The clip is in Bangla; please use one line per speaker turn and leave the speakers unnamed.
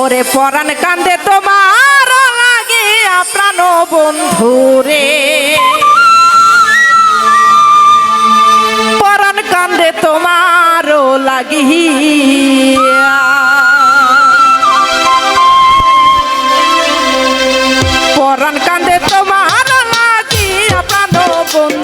ওরে পরাণ কান্দে তোমার লাগে আপ্রাণ বন্ধু রে। পরাণ কান্দে তোমার লাগি পরাণ কান্দে তোমার লাগি আপ্রাণ বন্ধু